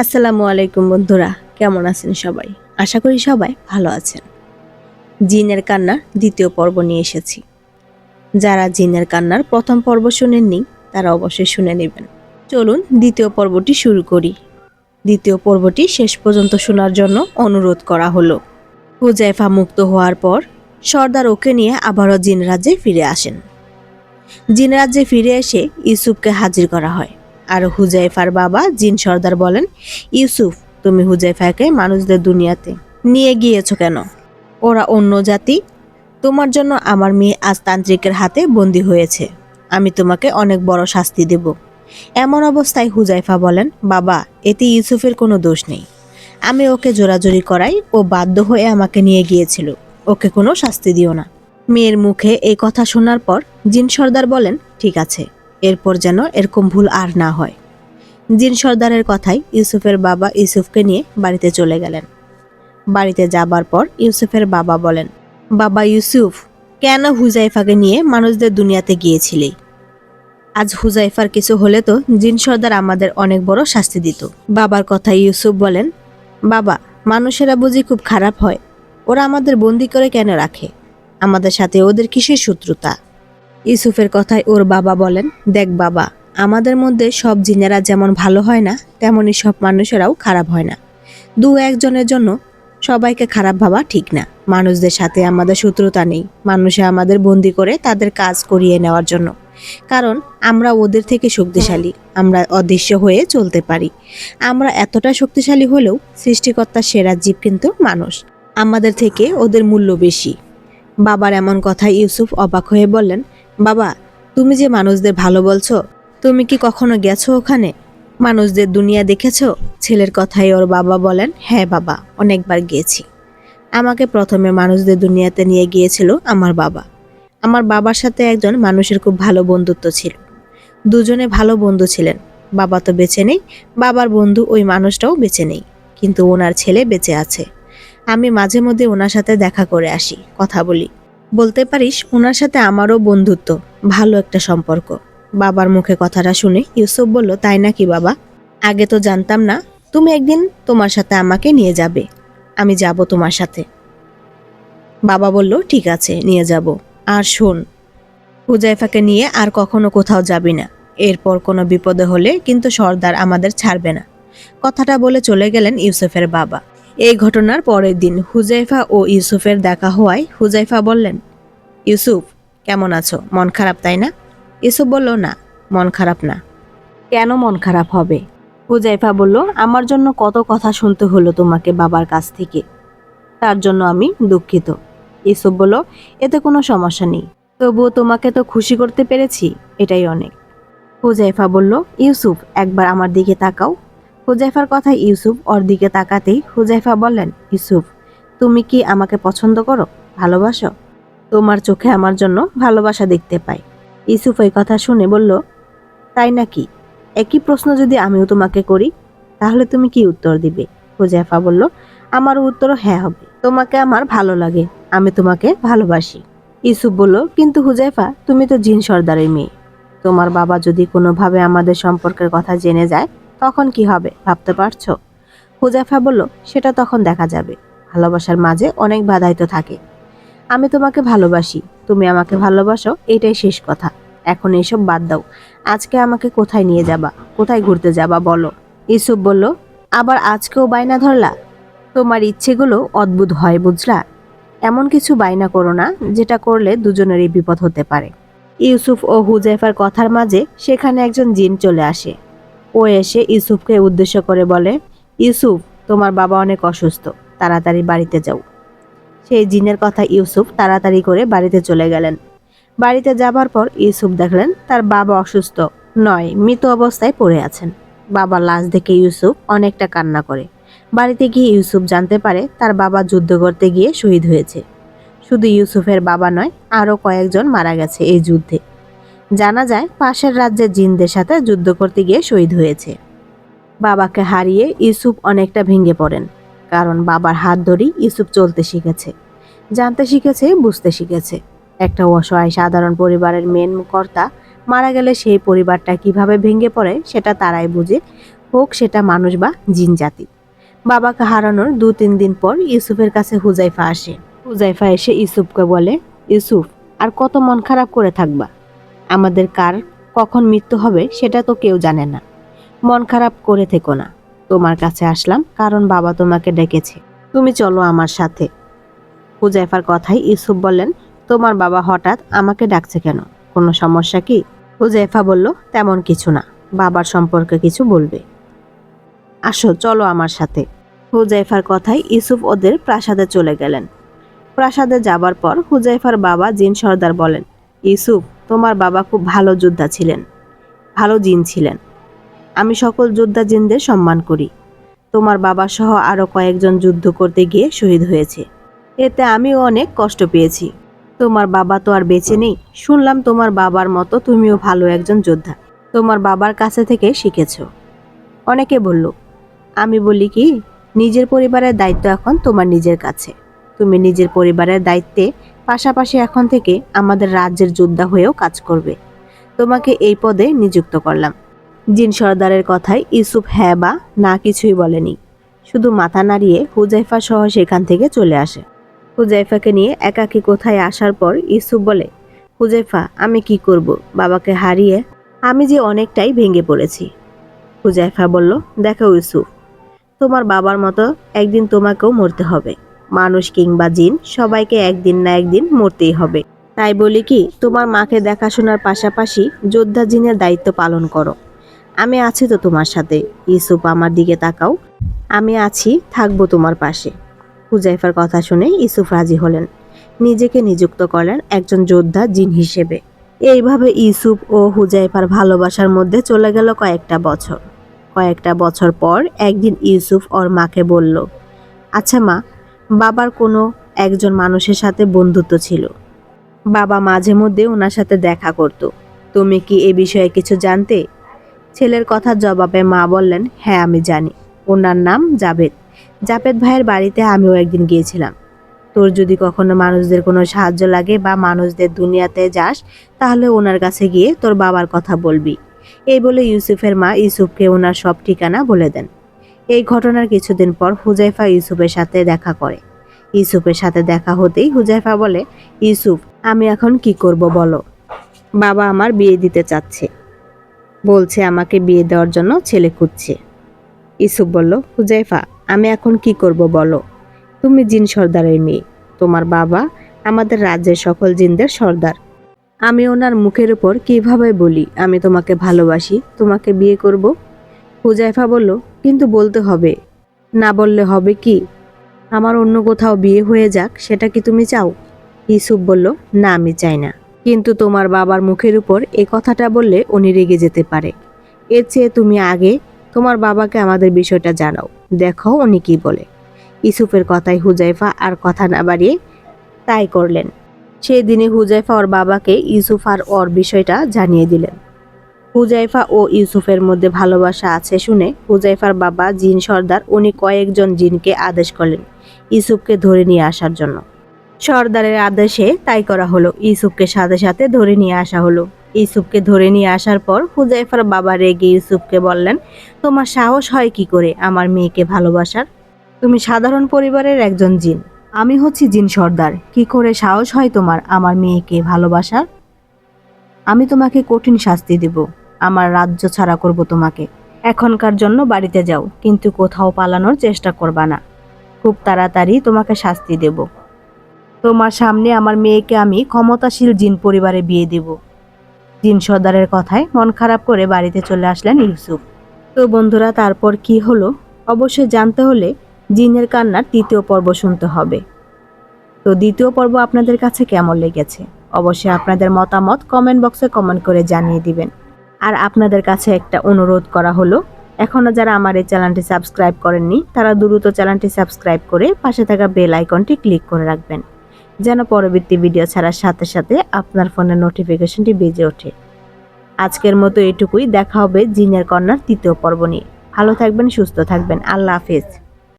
আসসালামু আলাইকুম বন্ধুরা, কেমন আছেন সবাই? আশা করি সবাই ভালো আছেন। জিনের কান্নার দ্বিতীয় পর্ব নিয়ে এসেছি। যারা জিনের কান্নার প্রথম পর্ব শুনেননি, তারা অবশ্যই শুনে নেবেন। চলুন দ্বিতীয় পর্বটি শুরু করি। দ্বিতীয় পর্বটি শেষ পর্যন্ত শোনার জন্য অনুরোধ করা হলো। হুজাইফা মুক্ত হওয়ার পর সর্দার ওকে নিয়ে আবারও জিন রাজ্যে ফিরে আসেন। জিন রাজ্যে ফিরে এসে ইউসুফকে হাজির করা হয় আর হুজাইফার বাবা জিন সর্দার বলেন, ইউসুফ, তুমি হুজাইফাকে মানুষদের দুনিয়াতে নিয়ে গিয়েছো কেন? ওরা অন্য জাতি। তোমার জন্য আমার মেয়ে আজ তান্ত্রিকের হাতে বন্দী হয়েছে। আমি তোমাকে অনেক বড় শাস্তি দেব। এমন অবস্থায় হুজাইফা বলেন, বাবা, এতে ইউসুফের কোনো দোষ নেই। আমি ওকে জোরাজোরি করাই ও বাধ্য হয়ে আমাকে নিয়ে গিয়েছিল। ওকে কোনো শাস্তি দিও না। মেয়ের মুখে এই কথা শোনার পর জিন সর্দার বলেন, ঠিক আছে, এরপর যেন এরকম ভুল আর না হয়। জিন সর্দারের কথাই ইউসুফের বাবা ইউসুফকে নিয়ে বাড়িতে চলে গেলেন। বাড়িতে যাবার পর ইউসুফের বাবা বলেন, বাবা ইউসুফ, কেন হুজাইফাকে নিয়ে মানুষদের দুনিয়াতে গিয়েছিলি? আজ হুজাইফার কিছু হলে তো জিন সর্দার আমাদের অনেক বড় শাস্তি দিত। বাবার কথা ইউসুফ বলেন, বাবা, মানুষেরা বুঝি খুব খারাপ হয়। ওরা আমাদের বন্দি করে কেন রাখে? আমাদের সাথে ওদের কিসের শত্রুতা? ইউসুফের কথায় ওর বাবা বলেন, দেখ বাবা, আমাদের মধ্যে সব জিনেরা যেমন ভালো হয় না তেমনই সব মানুষেরাও খারাপ হয় না। দু একজনের জন্য সবাইকে খারাপ ভাবা ঠিক না। মানুষদের সাথে আমাদের শত্রুতা নেই। মানুষে আমাদের বন্দি করে তাদের কাজ করিয়ে নেওয়ার জন্য। কারণ আমরা ওদের থেকে শক্তিশালী। আমরা অদৃশ্য হয়ে চলতে পারি। আমরা এতটা শক্তিশালী হলেও সৃষ্টিকর্তার সেরা জীব কিন্তু মানুষ। আমাদের থেকে ওদের মূল্য বেশি। বাবার এমন কথায় ইউসুফ অবাক হয়ে বললেন, বাবা, তুমি যে মানুষদের ভালো বলছো, তুমি কি কখনো গেছো ওখানে? মানুষদের দুনিয়া দেখেছ? ছেলের কথাই ওর বাবা বলেন হ্যাঁ বাবা, অনেকবার গিয়েছি। আমাকে প্রথমে মানুষদের দুনিয়াতে নিয়ে গিয়েছিল আমার বাবা। আমার বাবার সাথে একজন মানুষের খুব ভালো বন্ধুত্ব ছিল। দুজনে ভালো বন্ধু ছিলেন। বাবা তো বেঁচে নেই, বাবার বন্ধু ওই মানুষটাও বেঁচে নেই। কিন্তু ওনার ছেলে বেঁচে আছে। আমি মাঝে মধ্যে ওনার সাথে দেখা করে আসি, কথা বলি। বলতে পারিস, ওনার সাথে আমারও বন্ধুত্ব, ভালো একটা সম্পর্ক। বাবার মুখে কথাটা শুনে ইউসুফ বলল, তাই নাকি বাবা? আগে তো জানতাম না, তুমি একদিন তোমার সাথে আমাকে নিয়ে যাবে। আমি যাব তোমার সাথে। বাবা বলল, ঠিক আছে, নিয়ে যাব। আর শোন, হুজাইফাকে নিয়ে আর কখনো কোথাও যাবি না। এরপর কোনো বিপদে হলে কিন্তু সর্দার আমাদের ছাড়বে না। কথাটা বলে চলে গেলেন ইউসুফের বাবা। এই ঘটনার পরের দিন হুজাইফা ও ইউসুফের দেখা হওয়ায় হুজাইফা বললেন, ইউসুফ, কেমন আছো? মন খারাপ, তাই না? ইউসুফ বলল না, মন খারাপ না। কেন মন খারাপ হবে? হুজাইফা বলল, আমার জন্য কত কথা শুনতে হলো তোমাকে বাবার কাছ থেকে। তার জন্য আমি দুঃখিত। ইউসুফ বলল, এতে কোনো সমস্যা নেই। তবুও তোমাকে তো খুশি করতে পেরেছি, এটাই অনেক। হুজাইফা বলল, ইউসুফ, একবার আমার দিকে তাকাও। হুজাইফার কথা ইউসুফ ওর দিকে তাকাতেই হুজাইফা বললেন, ইউসুফ, তুমি কি আমাকে পছন্দ করো? ভালোবাসো? তোমার চোখে আমার জন্য ভালোবাসা দেখতে পাই। ইউসুফ এই কথা শুনে বলল, তাই নাকি? একই প্রশ্ন যদি আমিও তোমাকে করি, তাহলে তুমি কি উত্তর দিবে? হুজাইফা বলল, আমার উত্তর হ্যাঁ হবে। তোমাকে আমার ভালো লাগে, আমি তোমাকে ভালোবাসি। ইউসুফ বলল, কিন্তু হুজাইফা তুমি তো জিন সর্দারের মেয়ে। তোমার বাবা যদি কোনোভাবে আমাদের সম্পর্কের কথা জেনে যায়, তখন কি হবে, ভাবতে পারছ? হুজাইফা বলল, সেটা তখন দেখা যাবে। ভালোবাসার মাঝে অনেক বাধাই তো থাকে। আমি তোমাকে ভালোবাসি, তুমি আমাকে ভালোবাসো, এটাই শেষ কথা। এখন এসব বাদ দাও। আজকে আমাকে কোথায় নিয়ে যাবা? কোথায় ঘুরতে যাবা বলো? ইউসুফ বলল, আবার আজকেও বায়না ধরলা? তোমার ইচ্ছেগুলো অদ্ভুত হয় বুঝলা? এমন কিছু বায়না করো না, যেটা করলে দুজনেরই বিপদ হতে পারে। ইউসুফ ও হুজাইফার কথার মাঝে সেখানে একজন জিন চলে আসে। ও এসে ইউসুফকে উদ্দেশ্য করে বলে, ইউসুফ, তোমার বাবা অনেক অসুস্থ, তাড়াতাড়ি বাড়িতে যাও। সেই জিনের কথা ইউসুফ তাড়াতাড়ি করে বাড়িতে চলে গেলেন। বাড়িতে যাবার পর ইউসুফ দেখলেন তার বাবা অসুস্থ। নয়, মৃত অবস্থায় পড়ে আছেন। বাবার লাশ দেখে ইউসুফ অনেকটা কান্না করে। বাড়িতে গিয়ে ইউসুফ জানতে পারে তার বাবা যুদ্ধ করতে গিয়ে শহীদ হয়েছে। শুধু ইউসুফের বাবা নয়, আরও কয়েকজন মারা গেছে এই যুদ্ধে। জানা যায়, পাশের রাজ্যের জিনদের সাথে যুদ্ধ করতে গিয়ে শহীদ হয়েছে। বাবাকে হারিয়ে ইউসুফ অনেকটা ভেঙে পড়েন, কারণ বাবার হাত ধরেই ইউসুফ চলতে শিখেছে। জানতে শিখেছে, বুঝতে শিখেছে। একটা অসহায় সাধারণ পরিবারের মেন কর্তা মারা গেলে সেই পরিবারটা কীভাবে ভেঙে পড়ে সেটা তারাই বুঝে। হোক সেটা মানুষ বা জিন জাতি। বাবাকে হারানোর দু তিন দিন পর ইউসুফের কাছে হুজাইফা আসে। হুজাইফা এসে ইউসুফকে বলে, ইউসুফ, আর কত মন খারাপ করে থাকবা? আমাদের কার কখন মৃত্যু হবে সেটা তো কেউ জানে না। মন খারাপ করে থেকো না। তোমার কাছে আসলাম কারণ বাবা তোমাকে ডেকেছে। তুমি চলো আমার সাথে। হুজাইফার কথাই ইউসুফ বললেন তোমার বাবা হঠাৎ আমাকে ডাকছে কেন? কোনো সমস্যা কি? হুজাইফা বলল, তেমন কিছু না। বাবার সম্পর্কে কিছু বলবে। আসো, চলো আমার সাথে। হুজাইফার কথাই ইউসুফ ওদের প্রাসাদে চলে গেলেন। প্রাসাদে যাবার পর হুজাইফার বাবা জিন সর্দার বলেন, ইউসুফ, তোমার বাবা খুব ভালো যোদ্ধা ছিলেন। ভালো জিন ছিলেন। আমি সকল যোদ্ধা জিনদের সম্মান করি। তোমার বাবা সহ আরও কয়েকজন যুদ্ধ করতে গিয়ে শহীদ হয়েছে। এতে আমিও অনেক কষ্ট পেয়েছি। তোমার বাবা তো আর বেঁচে নেই। শুনলাম তোমার বাবার মতো তুমিও ভালো একজন যোদ্ধা। তোমার বাবার কাছে থেকে শিখেছ। অনেকে বলল, আমি বলি কি, নিজের পরিবারের দায়িত্ব এখন তোমার নিজের কাছে। তুমি নিজের পরিবারের দায়িত্বে পাশাপাশি এখন থেকে আমাদের রাজ্যের যোদ্ধা হয়েও কাজ করবে। তোমাকে এই পদে নিযুক্ত করলাম। জিন সর্দারের কথায় ইউসুফ হ্যাঁ বা না কিছুই বলেনি। শুধু মাথা নাড়িয়ে হুজাইফা সহ সেখান থেকে চলে আসে। হুজাইফাকে নিয়ে একাকী কোথায় আসার পর ইউসুফ বলে, হুজাইফা, আমি কি করব? বাবাকে হারিয়ে আমি যে অনেকটাই ভেঙে পড়েছি। হুজাইফা বলল, দেখো ইউসুফ, তোমার বাবার মতো একদিন তোমাকেও মরতে হবে। মানুষ কিংবা জিন, সবাইকে একদিন না একদিন মরতেই হবে। তাই বলি কি, তোমার মাকে দেখাশোনার পাশাপাশি যোদ্ধা জিনের দায়িত্ব পালন করো। আমি আছি তো তোমার সাথে। ইউসুফ আমার দিকে তাকাও। আমি আছি, থাকব তোমার পাশে। হুজাইফার কথা শুনে ইউসুফ রাজি হলেন। নিজেকে নিযুক্ত করলেন একজন যোদ্ধা জিন হিসেবে। এইভাবে ইউসুফ ও হুজাইফার ভালোবাসার মধ্যে চলে গেল কয়েকটা বছর। কয়েকটা বছর পর একদিন ইউসুফ ওর মাকে বলল আচ্ছা মা, বাবার কোনো একজন মানুষের সাথে বন্ধুত্ব ছিল। বাবা মাঝে মধ্যে ওনার সাথে দেখা করত। তুমি কি এ বিষয়ে কিছু জানতে? ছেলের কথার জবাবে মা বললেন হ্যাঁ আমি জানি। ওনার নাম জাভেদ। জাভেদ ভাইয়ের বাড়িতে আমিও একদিন গিয়েছিলাম। তোর যদি কখনো মানুষদের কোনো সাহায্য লাগে বা মানুষদের দুনিয়াতে যাস, তাহলে ওনার কাছে গিয়ে তোর বাবার কথা বলবি। এই বলে ইউসুফের মা ইউসুফকে ওনার সব ঠিকানা বলে দেন। এই ঘটনার কিছুদিন পর হুজাইফা ইউসুফের সাথে দেখা করে। ইউসুফের সাথে দেখা হতেই হুজাইফা বলে, ইউসুফ, আমি এখন কি করব বলো? বাবা আমার বিয়ে দিতে চাচ্ছে। বলছে আমাকে বিয়ে দেওয়ার জন্য ছেলে খুঁজছে। ইউসুফ বলল, হুজাইফা আমি এখন কি করব বলো? তুমি জিন সর্দারের মেয়ে। তোমার বাবা আমাদের রাজ্যের সকল জিনদের সর্দার। আমি ওনার মুখের উপর কীভাবে বলি, আমি তোমাকে ভালোবাসি, তোমাকে বিয়ে করব? হুজাইফা বলল, কিন্তু বলতে হবে। না বললে হবে কি? আমার অন্য কোথাও বিয়ে হয়ে যাক, সেটা কি তুমি চাও? ইসুফ বলল, না, আমি চাই না। কিন্তু তোমার বাবার মুখের উপর এ কথাটা বললে উনি রেগে যেতে পারে। এর চেয়ে তুমি আগে তোমার বাবাকে আমাদের বিষয়টা জানাও। দেখো উনি কি বলে। ইসুফের কথায় হুজাইফা আর কথা না বাড়িয়ে তাই করলেন। সেই দিনে হুজাইফা ওর বাবাকে ইউসুফ আর ওর বিষয়টা জানিয়ে দিলেন। হুজাইফা ও ইউসুফের মধ্যে ভালোবাসা আছে শুনে হুজাইফার বাবা জিন সর্দার উনি কয়েকজন জিনকে আদেশ করলেন ইউসুফকে ধরে নিয়ে আসার জন্য। সর্দারের আদেশে তাই করা হলো। ইউসুফকে সাথে সাথে ধরে নিয়ে আসা হলো। ইউসুফকে ধরে নিয়ে আসার পর হুজাইফার বাবা রেগে ইউসুফকে বললেন, তোমার সাহস হয় কি করে আমার মেয়েকে ভালোবাসার? তুমি সাধারণ পরিবারের একজন জিন। আমি হচ্ছি জিন সর্দার। কি করে সাহস হয় তোমার আমার মেয়েকে ভালোবাসার? আমি তোমাকে কঠিন শাস্তি দেব। আমার রাজ্য ছাড়া করব তোমাকে। এখনকার জন্য বাড়িতে যাও, কিন্তু কোথাও পালানোর চেষ্টা করবা না। খুব তাড়াতাড়ি তোমাকে শাস্তি দেব। তোমার সামনে আমার মেয়েকে আমি ক্ষমতাশীল জিন পরিবারে বিয়ে দেব। জিন সর্দারের কথায় মন খারাপ করে বাড়িতে চলে আসলেন ইউসুফ। তো বন্ধুরা, তারপর কি হলো? অবশ্যই জানতে হলে জিনের কান্নার তৃতীয় পর্ব শুনতে হবে। তো দ্বিতীয় পর্ব আপনাদের কাছে কেমন লেগেছে? অবশ্যই আপনাদের মতামত কমেন্ট বক্সে কমেন্ট করে জানিয়ে দিবেন। আর আপনাদের কাছে একটা অনুরোধ করা হলো এখনও যারা আমার এই চ্যানেলটি সাবস্ক্রাইব করেননি, তারা দ্রুত চ্যানেলটি সাবস্ক্রাইব করে পাশে থাকা বেল আইকনটি ক্লিক করে রাখবেন। যেন পরবর্তী ভিডিও ছাড়ার সাথে সাথে আপনার ফোনে নোটিফিকেশনটি বেজে ওঠে। আজকের মতো এটুকুই। দেখা হবে জিনের কন্যার তৃতীয় পর্ব নিয়ে। ভালো থাকবেন, সুস্থ থাকবেন। আল্লাহ হাফেজ।